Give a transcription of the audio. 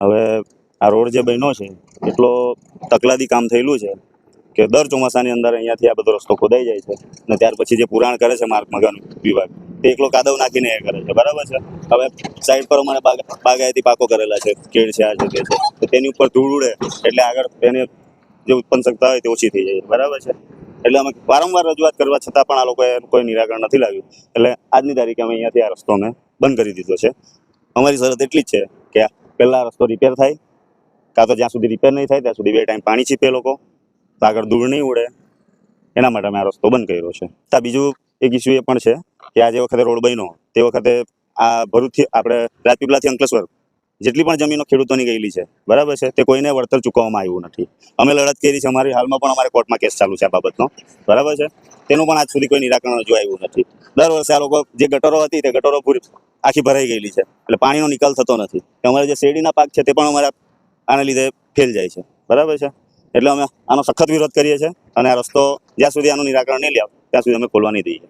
હવે આ રોડ જે બન્યો છે, એટલો તકલાદી કામ થયેલું છે કે દર ચોમાસાની અંદર અહીંયાથી આ બધો રસ્તો ખોદાઈ જાય છે અને ત્યાર પછી જે પુરાણ કરે છે માર્ગ મગન વિભાગ, તે એકલો કાદવ નાખીને એ કરે છે. બરાબર છે? હવે સાઈડ પર અમારે બાગ, બાગાયતી પાકો કરેલા છે, કેળ છે, આ જગ્યા છે, તો તેની ઉપર ધૂળ ઉડે એટલે આગળ તેને જે ઉત્પન્ન શકતા હોય તે ઓછી થઈ જાય બરાબર છે? એટલે અમે વારંવાર રજૂઆત કરવા છતાં પણ આ લોકોએ કોઈ નિરાકરણ નથી લાવ્યું. એટલે આજની તારીખે અમે અહીંયાથી આ રસ્તો અમે બંધ કરી દીધો છે. અમારી શરત એટલી જ છે પહેલા રસ્તો રિપેર થાય, કાં તો જ્યાં સુધી રિપેર નહીં થાય, ત્યાં સુધી બે ટાઈમ પાણી છીપે લોકો, તો આગળ ધૂળ નહીં ઉડે. એના માટે અમે આ રસ્તો બંધ કર્યો છે. તો બીજું એક ઇસ્યુ એ પણ છે કે આ જે વખતે રોડ બન્યો, તે વખતે આ ભરૂચથી આપણે રાજપીપળાથી અંકલેશ્વર, જેટલી પણ જમીનો ખેડૂતોની ગયેલી છે, બરાબર છે? તે કોઈને વળતર ચૂકવવામાં આવ્યું નથી. અમે લડત કરી છે, અમારી હાલમાં પણ અમારે કોર્ટમાં કેસ ચાલુ છે આ બાબતનો, બરાબર છે? તેનું પણ આજ સુધી કોઈ નિરાકરણ હજુ આવ્યું નથી. દર વર્ષે આ લોકો જે ગટરો હતી, તે ગટરો પૂરી આખી ભરાઈ ગયેલી છે. એટલે પાણીનો નિકાલ થતો નથી. અમારા જે શેરડીના પાક છે તે પણ અમારા આના લીધે ફેલ જાય છે. બરાબર છે? એટલે અમે આનો સખત વિરોધ કરીએ છીએ અને આ રસ્તો જ્યાં સુધી આનું નિરાકરણ નહીં લે, ત્યાં સુધી અમે ખોલવા નહીં દઈએ.